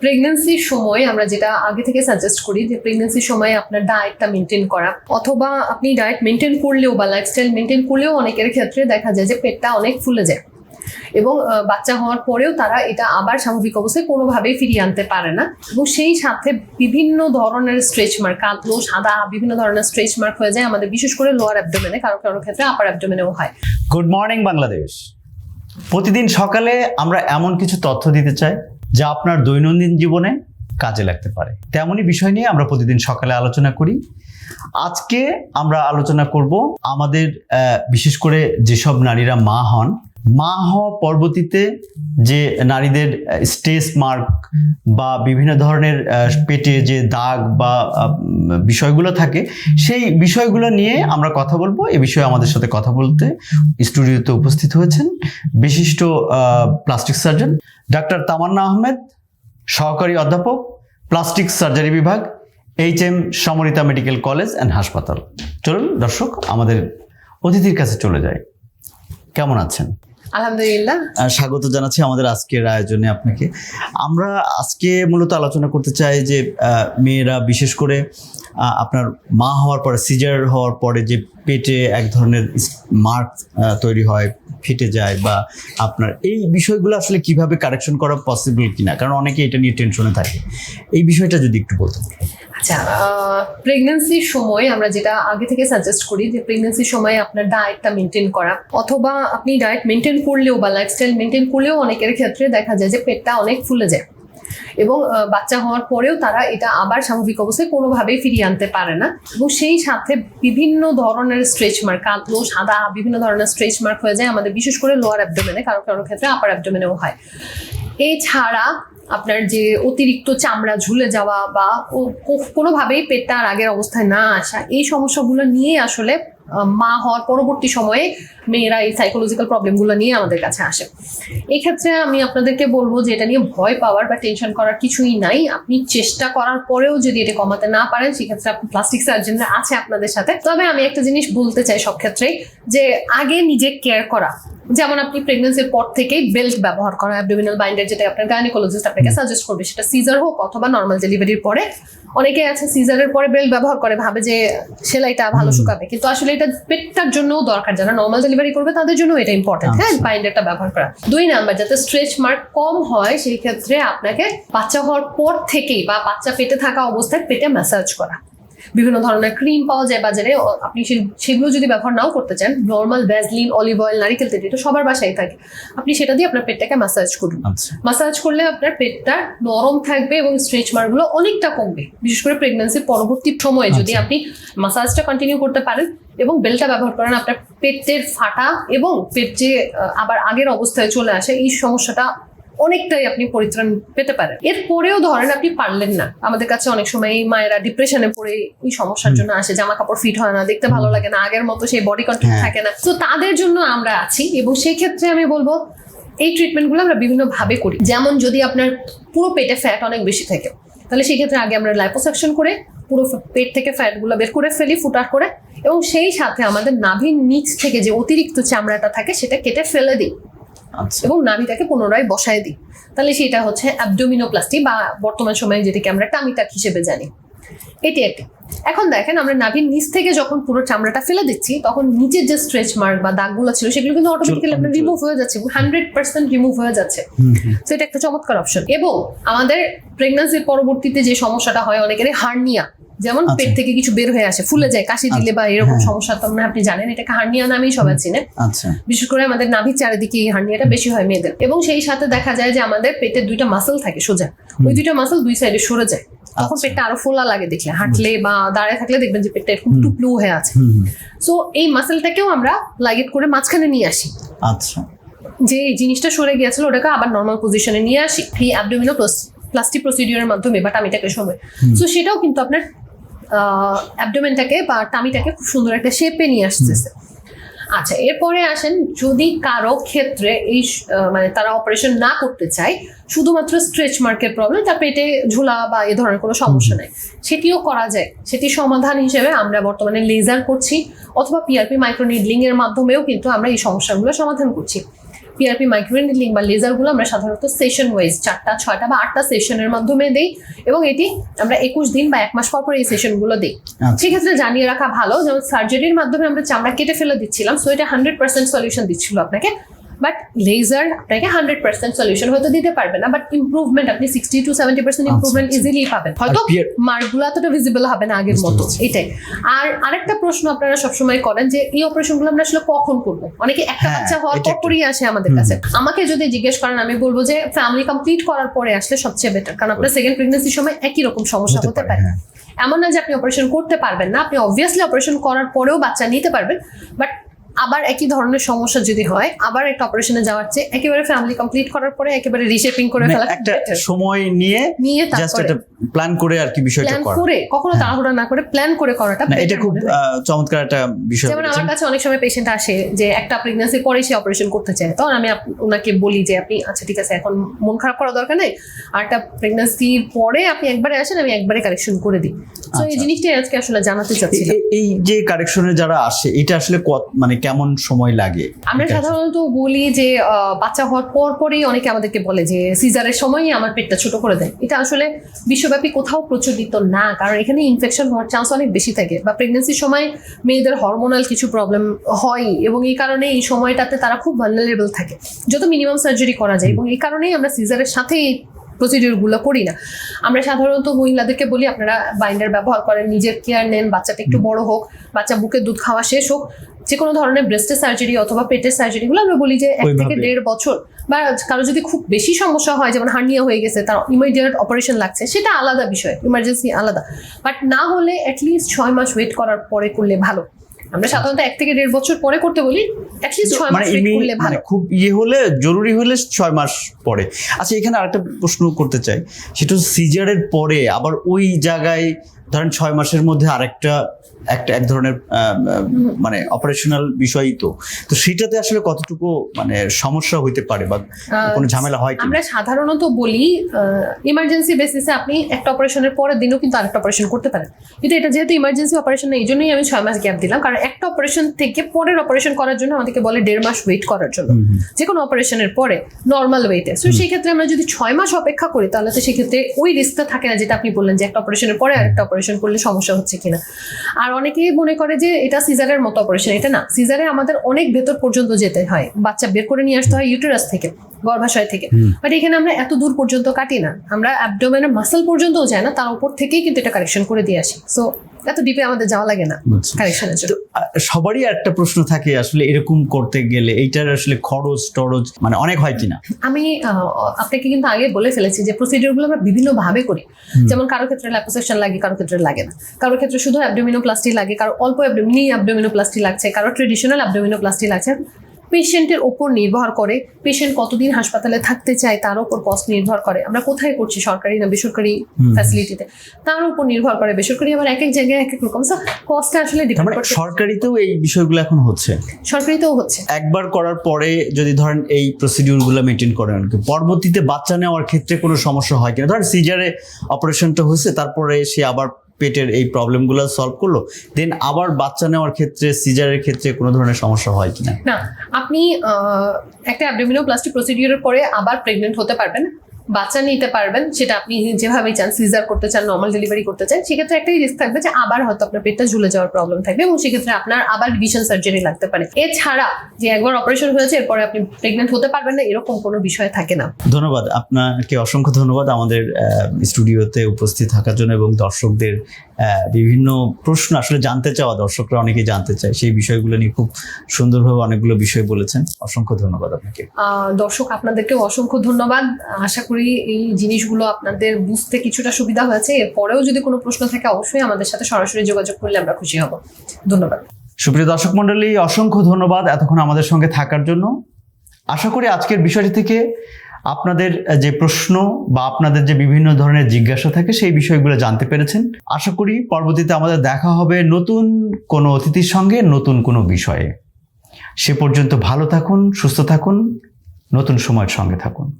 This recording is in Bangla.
প্রেগনেন্সির সময় আমরা যেটা আগে থেকে সাজেস্ট করি যে প্রেগনেন্সির সময় আপনার ডায়েটটা মেনটেন করা। অথবা আপনি ডায়েট মেনটেন করলেও বা লাইফস্টাইল মেনটেন করলেও অনেকের ক্ষেত্রে দেখা যায় যে পেটটা অনেক ফুলে যায়। এবং বাচ্চা হওয়ার পরেও তারা এটা আবার স্বাভাবিক অবস্থায় কোনোভাবেই ফিরিয়ে আনতে পারে না। এবং সেই সাথে বিভিন্ন ধরনের স্ট্রেচ মার্ক কালো, সাদা বিভিন্ন ধরনের স্ট্রেচ মার্ক হয়ে যায়। আমাদের বিশেষ করে লোয়ার অ্যাবডোমেনে কারও কারও ক্ষেত্রে আপার অ্যাবডোমেনেও হয়। গুড মর্নিং বাংলাদেশ প্রতিদিন সকালে আমরা এমন কিছু তথ্য দিতে চাই যা আপনার দৈনন্দিন জীবনে কাজে লাগতে পারে। তেমনই বিষয় নিয়ে আমরা প্রতিদিন সকালে আলোচনা করি। আজকে আমরা আলোচনা করব আমাদের বিশেষ করে যেসব নারীরা মা হন মা হওয়া পরবর্তীতে যে নারীদের স্টেজ মার্ক বা বিভিন্ন ধরনের পেটে যে দাগ বা বিষয়গুলো থাকে, সেই বিষয়গুলো নিয়ে আমরা কথা বলব। এ বিষয়ে আমাদের সাথে কথা বলতে স্টুডিওতে উপস্থিত হয়েছেন বিশিষ্ট plastic surgeon doctor Tamanna Ahmed, সহকারী অধ্যাপক প্লাস্টিক সার্জারি বিভাগ, H M Samorita medical college and হাসপাতাল। চলুন দর্শক, আমাদের অতিথির কাছে চলে যায় কেমন আছেন? আলহামদুলিল্লাহ। স্বাগত জানাচ্ছি আমাদের আজকের আয়োজনে আপনাকে। আমরা আজকে মূলত আলোচনা করতে চাই যে মেয়েরা বিশেষ করে আপনার মা হওয়ার পরে, সিজার হওয়ার পরে যে পেটে এক ধরনের মার্ক তৈরি হয়, ফেটে যায় বা আপনার এই বিষয়গুলো আসলে কীভাবে কারেকশন করা পসিবল কিনা? কারণ অনেকে এটা নিয়ে টেনশনে থাকে। এই বিষয়টা যদি একটু বলতেন। আচ্ছা প্রেগনেন্সির সময় আমরা যেটা আগে থেকে সাজেস্ট করি যে প্রেগনেন্সির সময় আপনার ডায়েটটা মেনটেন করা। অথবা আপনি ডায়েট মেনটেন করলেও বা লাইফস্টাইল মেনটেন করলেও অনেকের ক্ষেত্রে দেখা যায় যে পেটটা অনেক ফুলে যায়। এবং বাচ্চা হওয়ার পরেও তারা এটা আবার স্বাভাবিক অবস্থায় কোনোভাবেই ফিরিয়ে আনতে পারে না। এবং সেই সাথে বিভিন্ন ধরনের স্ট্রেচ মার্ক কালো, সাদা, বিভিন্ন ধরনের স্ট্রেচ মার্ক হয়ে যায় আমাদের, বিশেষ করে লোয়ার অ্যাবডোমেনে কারও কারও ক্ষেত্রে আপার অ্যাবডোমেনেও হয়। এছাড়া আপনার যে অতিরিক্ত চামড়া ঝুলে যাওয়া বা কোনোভাবেই পেটটা আর আগের অবস্থায় না আসা, এই সমস্যাগুলো নিয়ে আসলে মা হওয়ার পরবর্তী সময়ে মেয়েরা এই সাইকোলজিক্যাল প্রবলেমগুলো নিয়ে আমাদের কাছে আসে। এক্ষেত্রে আমি আপনাদেরকে বলব যে এটা নিয়ে ভয় পাওয়ার বা টেনশন করার কিছুই নাই। আপনি চেষ্টা করার পরেও যদি এটা কমাতে না পারেন সেক্ষেত্রে আপনি প্লাস্টিক সার্জনরা আছে আপনাদের সাথে। তবে আমি একটা জিনিস বলতে চাই সব ক্ষেত্রেই যে আগে নিজে কেয়ার করা। যেমন আপনি প্রেগনেন্সির পর থেকেই বেল্ট ব্যবহার করা অ্যাবডোমিনাল বাইন্ডার যেটা আপনার গাইনোকোলজিস্ট আপনাকে সাজেস্ট করবে সেটা সিজার হোক অথবা নর্মাল ডেলিভারির পরে। অনেকে আছে সিজারের পরে বেল্ট ব্যবহার করে ভাবে যে সেলাইটা ভালো শুকাবে। কিন্তু আসলে এটা পেটটার জন্যও দরকার যারা নর্মাল ডেলিভারি করবে তাদের জন্য এটা ইম্পর্টেন্ট হ্যাঁ? আচ্ছা। বাইন্ডারটা ব্যবহার করা। দুই নাম্বার যাতে স্ট্রেচ মার্ক কম হয় সেই ক্ষেত্রে আপনাকে বাচ্চা হওয়ার পর থেকেই বা বাচ্চা পেটে থাকা অবস্থায় পেটে ম্যাসাজ করা। বিভিন্ন ধরনের ক্রিম পাওয়া যায় বাজারে আপনি সেগুলো যদি ব্যবহার নাও করতে চান নর্মাল ভ্যাসলিন অলিভ অয়েল নারিকেল তেল এটা সবার বাসায় থাকে। আপনি সেটা দিয়ে আপনার পেটটাকে ম্যাসাজ করুন। আচ্ছা। মাসাজ করলে আপনার পেটটা নরম থাকবে এবং স্ট্রেচ মার্কগুলো অনেকটা কমবে। বিশেষ করে প্রেগন্যান্সির পরবর্তী সময়ে যদি আচ্ছা। আপনি মাসাজটা কন্টিনিউ করতে পারেন এবং বেলটা ব্যবহার করেন আপনার পেটের ফাটা এবং পেট যে আবার আগের অবস্থায় চলে আসে এই সমস্যাটা অনেকটাই আপনি পরিত্রাণ পেতে পারেন। এরপরেও ধরেন আপনি পারলেন না। আমাদের কাছে অনেক সময় এই মায়েরা ডিপ্রেশনে পড়ে এই সমস্যার জন্য আসে জামা কাপড় ফিট হয় না দেখতে ভালো লাগে না আগের মতো সেই বডি কন্ট্রোল হ্যাঁ। থাকে না। তো তাদের জন্য আমরা আছি এবং সেই ক্ষেত্রে আমি বলব এই ট্রিটমেন্টগুলো আমরা বিভিন্ন ভাবে করি। যেমন যদি আপনার পুরো পেটে ফ্যাট অনেক বেশি থাকে তাহলে সেক্ষেত্রে আগে আমরা লাইপোসাকশন করে পুরো পেট থেকে ফ্যাটগুলো বের করে ফেলি ফুটার করে এবং সেই সাথে আমাদের নাভির নিচ থেকে যে অতিরিক্ত চামড়াটা থাকে সেটা কেটে ফেলে দিই। আচ্ছা। এবং নাভিটাকে পুনরায় বসায় দিই। তাহলে সেটা হচ্ছে অ্যাবডোমিনোপ্লাস্টি বা বর্তমান সময়ে যেটাকে আমরা টামিটাক হিসেবে জানি। এটি একটি এখন দেখেন আমরা নাভির নিচ থেকে যখন পুরো চামড়াটা ফেলে দিচ্ছি তখন নিচের যে স্ট্রেচ মার্ক বা দাগগুলো ছিল সেগুলো কিন্তু অটোমেটিক্যালি আপনার রিমুভ হয়ে যাচ্ছে হান্ড্রেড পার্সেন্ট রিমুভ হয়ে যাচ্ছে। তো এটা একটা চমৎকার অপশন এবং আমাদের প্রেগন্যান্সির পরবর্তীতে যে সমস্যাটা হয় অনেকেরই হার্নিয়া যেমন আচ্ছা। পেট থেকে কিছু বের হয়ে আসে ফুলে যায় কাশি দিলে বা এরকম হ্যাঁ। সমস্যা তো আপনি জানেন এটাকে হার্নিয়া নামেই সবাই চিনে। আচ্ছা। বিশেষ করে আমাদের নাভির চারিদিকে এই হার্নিয়াটা বেশি হয় মেয়েদের। এবং সেই সাথে দেখা যায় যে আমাদের পেটের দুইটা মাসল থাকে সোজা। ওই দুইটা মাসল দুই সাইডে সরে যায়। তখন আচ্ছা। পেটটা আরও ফোলা লাগে দেখলে হাঁটলে বা দাঁড়ায় থাকলে দেখবেন যে পেটটা এরকম টুপলু হয়ে আছে। সো এই মাসেলটাকেও আমরা লাইগেট করে মাঝখানে নিয়ে আসি। আচ্ছা। যে এই জিনিসটা সরে গিয়েছিল ওটাকে আবার নর্মাল পজিশনে নিয়ে আসি এই অ্যাবডোমিনো প্লাস্টিক প্রসিডিওরের মাধ্যমে বা টামিটাকে সময় সো সেটাও কিন্তু আপনার অ্যাবডোমেনটাকে বা টামিটাকে খুব সুন্দর একটা শেপে নিয়ে আসতেছে। আচ্ছা এরপরে আসেন যদি কারও ক্ষেত্রে এই মানে তারা অপারেশন না করতে চায় শুধুমাত্র স্ট্রেচ মার্কের প্রবলেম তার পেটে ঝোলা বা এ ধরনের কোনো সমস্যা নেই। সেটিও করা যায়। সেটি সমাধান হিসেবে আমরা বর্তমানে লেজার করছি অথবা পিআরপি মাইক্রোনিডলিং এর মাধ্যমেও কিন্তু আমরা এই সমস্যাগুলো সমাধান করছি। পিআরপি মাইক্রোনিডলিং বা লেজারগুলো আমরা সাধারণত সেশন ওয়াইজ চারটা ছয়টা বা আটটা সেশনের মাধ্যমে দেই এবং এটি আমরা একুশ দিন বা এক মাস পর পর এই সেশনগুলো দিই আচ্ছা। সেক্ষেত্রে জানিয়ে রাখা ভালো যেমন সার্জারির মাধ্যমে আমরা চামড়া কেটে ফেলে দিচ্ছিলাম সো এটা হান্ড্রেড পার্সেন্ট সলিউশন দিচ্ছিল আপনাকে বাট লেজার আপনাকে হান্ড্রেড পার্সেন্ট সলিউশন হয়তো দিতে পারবে না বাট ইম্প্রুভমেন্ট আপনি sixty to seventy percent improvement. Easily পাবেন। হয়তো মার্কগুলো এতটা ভিজিবল হবে না আগের মতো এটাই। আর আরেকটা প্রশ্ন আপনারা সবসময় করেন যে এই অপারেশনগুলো আমরা আসলে কখন করব? অনেকে একটা হ্যাঁ, বাচ্চা হওয়ার পরই আসে আমাদের কাছে। আমাকে যদি জিজ্ঞেস করেন আমি বলব যে ফ্যামিলি কমপ্লিট করার পরে আসলে সবচেয়ে বেটার কারণ আপনার সেকেন্ড প্রেগনেন্সির সময় একই রকম সমস্যা হতে পারে হ্যাঁ। এমন না যে আপনি অপারেশন করতে পারবেন না আপনি অবভিয়াসলি অপারেশন করার পরেও বাচ্চা নিতে পারবেন বাট আবার একই ধরনের সমস্যা যদি হয় আবার একটা অপারেশনে যাওয়ার চেয়ে একেবারে ফ্যামিলি কমপ্লিট করার পরে একেবারে রিশেপিং করে মানে ফেলা একটা সময় নিয়ে নিয়ে জাস্ট একটা প্ল্যান করে আর কি বিষয়টা প্ল্যান করা। করে কখনো তাড়াহুড়া না করে প্ল্যান করে করাটা না এটা খুব চমৎকার একটা বিষয় যেমন আমার কাছে অনেক সময় পেশেন্ট আসে যে একটা প্রেগন্যান্সি পরে সে অপারেশন করতে চায়। তখন আমি ওনাকে বলি যে আপনি আচ্ছা ঠিক আছে এখন মন খারাপ করার দরকার নেই। আর একটা প্রেগনেন্সির পরে আপনি একবারে আসেন আমি একবারে কারেকশন করে দিই। তো এই আচ্ছা। জিনিসটাই আজকে আসলে জানাতে চাচ্ছিলাম। এ- এই যে কারেকশনে যারা আসে এটা আসলে মানে কেমন সময় লাগে? আমরা সাধারণত বলি যে বাচ্চা হওয়ার পর পরেই অনেকে আমাদেরকে বলে যে সিজারের সময়ই আমার পেটটা ছোট করে দেয় এটা আসলে বিশ্বব্যাপী কোথাও প্রচলিত না কারণ এখানে ইনফেকশন হওয়ার চান্স অনেক বেশি থাকে বা প্রেগনেন্সির সময় মেয়েদের হরমোনাল কিছু প্রবলেম হয় এবং এই কারণে এই সময়টাতে তারা খুব ভালনারেবল থাকে। যত মিনিমাম সার্জারি করা যায় এবং এই কারণেই আমরা সিজারের সাথে প্রসিডিউরগুলো করি না। আমরা সাধারণত মহিলাদেরকে বলি আপনারা বাইন্ডার ব্যবহার করেন নিজের কেয়ার নেন বাচ্চাটা একটু বড় হোক বাচ্চা বুকে দুধ খাওয়া শেষ হোক। যে কোনো ধরনের ব্রেস্টের সার্জারি অথবা পেটের সার্জারিগুলো আমরা বলি যে এক থেকে দেড় বছর বা কারও যদি খুব বেশি সমস্যা হয় যেমন হার্নিয়া হয়ে গেছে তার ইমিডিয়েট অপারেশন লাগছে সেটা আলাদা বিষয় ইমার্জেন্সি আলাদা। বাট না হলে অ্যাটলিস্ট ছয় মাস ওয়েট করার পরে করলে ভালো। আমরা সাধারণত এক থেকে দেড় বছর পরে করতে বলি মানে মানে ভালো। খুব ইয়ে হলে জরুরি হলে ছয় মাস পরে। আচ্ছা এখানে আরেকটা প্রশ্ন করতে চাই। সেটা সিজারের পরে আবার ওই জায়গায় ধরেন ছয় মাসের মধ্যে আরেকটা একটা এক ধরনের মানে অপারেশনাল বিষয়ই তো। তো সেটাতে আসলে কতটুকু মানে সমস্যা হইতে পারে বা কোনো ঝামেলা হয় আমরা সাধারণত বলি ইমার্জেন্সি বেসিসে আপনি একটা অপারেশনের পরের দিনও কিন্তু আরেকটা অপারেশন করতে পারেন। কিন্তু এটা যেহেতু ইমার্জেন্সি অপারেশন এই জন্যই আমি ছয় মাস গ্যাপ দিলাম। কারণ একটা অপারেশন থেকে পরের অপারেশন করার জন্য আমাদেরকে বলে দেড় মাস ওয়েট করার জন্য। যে কোনো অপারেশনের পরে নর্মাল ওয়েটে সো সেই ক্ষেত্রে আমরা যদি ছয় মাস অপেক্ষা করি তাহলে তো সেক্ষেত্রে ওই রিস্কটা থাকে না যেটা আপনি বললেন যে একটা অপারেশনের পরে আরেকটা অপারেশন করলে সমস্যা হচ্ছে কিনা। আর অনেকেই মনে করে যে এটা সিজারের মতো অপারেশন এটা না। সিজারে আমাদের অনেক ভেতর পর্যন্ত যেতে হয়। বাচ্চা বের করে নিয়ে আসতে হয় ইউটেরাস থেকে গর্ভাশয় থেকে। বাট এখানে আমরা এত দূর পর্যন্ত কাটি না। আমরা অ্যাবডোমেনের মাসেল পর্যন্তও যায় না তার উপর থেকেই কিন্তু এটা কারেকশন করে দিয়ে আসি। সো এত ডিপে আমাদের যাওয়া লাগে না কারেকশনের জন্য। সবারই একটা প্রশ্ন থাকে আসলে এরকম করতে গেলে এইটার আসলে খরচ টরচ মানে অনেক হয় কিনা? আমি আপনাকে কিন্তু আগে বলে ফেলেছি যে প্রসিডিউরগুলো আমরা বিভিন্ন ভাবে করি যেমন কারও ক্ষেত্রে ল্যাপোসেকশন লাগে কারও ক্ষেত্রে লাগে না। কারও ক্ষেত্রে শুধু অ্যাবডোমিনোপ্লাস্টি লাগে কারও অল্প মিনি অ্যাবডোমিনোপ্লাস্টি লাগছে কারও ট্রেডিশনাল অ্যাবডোমিনোপ্লাস্টি লাগছে। পেশেন্টের ওপর নির্ভর করে পেশেন্ট কতদিন হাসপাতালে থাকতে চায় তার উপর কস্ট নির্ভর করে। আমরা কোথায় করছি সরকারি না বেসরকারি ফ্যাসিলিটিতে তার উপর নির্ভর করে বেসরকারি আবার এক এক জায়গায় এক এক রকম। কস্টটা আসলে ডিপেন্ড মানে সরকারিতেও এই বিষয়গুলো এখন হচ্ছে? সরকারিতেও হচ্ছে। একবার করার পরে যদি ধরেন এই প্রসিডিউরগুলো মেনটেন করে আর কি, পরবর্তীতে বাচ্চা নেওয়ার ক্ষেত্রে কোনো সমস্যা হয় কিনা? ধরেন সিজারে অপারেশনটা হয়েছে তারপরে সে আবার পেটের এই প্রবলেমগুলো সলভ করল দেন আবার বাচ্চা নেওয়ার ক্ষেত্রে, সিজারের ক্ষেত্রে কোনো ধরনের সমস্যা হয় কিনা? না, আপনি একটা অ্যাবডোমিনোপ্লাস্টি প্রসিডিউরের পরে আবার প্রেগনেন্ট হতে পারবেন। বাচ্চা নিতে পারবেন, সেটা আপনি যেভাবে চান, সিজার করতে চান নর্মাল ডেলিভারি করতে চান, সেক্ষেত্রে একটাই রিস্ক থাকবে যে আবার হয়তো আপনার পেটটা ঝুলে যাওয়ার প্রবলেম থাকবে এবং সেক্ষেত্রে আপনার আবার ডিভিশন সার্জারি লাগতে পারে। এছাড়া যে একবার অপারেশন হয়েছে, এরপরে আপনি প্রেগনেন্ট হতে পারবেন না, এরকম কোনো বিষয় থাকে না। ধন্যবাদ। আপনাকে অসংখ্য ধন্যবাদ আমাদের স্টুডিওতে উপস্থিত থাকার জন্য এবং দর্শকদের বিভিন্ন প্রশ্ন আসলে জানতে চাওয়া দর্শকরা অনেকেই জানতে চায়। সেই বিষয়গুলো নিয়ে খুব সুন্দরভাবে অনেকগুলো বিষয় বলেছেন। অসংখ্য ধন্যবাদ আপনাকে। দর্শক আপনাদেরকেও অসংখ্য ধন্যবাদ। আশা করি এই জিনিসগুলো আপনাদের বুঝতে কিছুটা সুবিধা হয়েছে। এরপরেও যদি কোনো প্রশ্ন থাকে অবশ্যই আমাদের সাথে সরাসরি যোগাযোগ করলে আমরা খুশি হব। ধন্যবাদ। সুপ্রিয় দর্শক মন্ডলী অসংখ্য ধন্যবাদ এতক্ষণ আমাদের সঙ্গে থাকার জন্য। আশা করি আজকের বিষয়টি থেকে আপনাদের যে প্রশ্ন বা আপনাদের যে বিভিন্ন ধরনের জিজ্ঞাসা থাকে সেই বিষয়গুলো জানতে পেরেছেন। আশা করি পরবর্তীতে আমাদের দেখা হবে নতুন কোনো অতিথির সঙ্গে, নতুন কোনো বিষয়ে। সে পর্যন্ত ভালো থাকুন, সুস্থ থাকুন, নতুন সময়ের সঙ্গে থাকুন।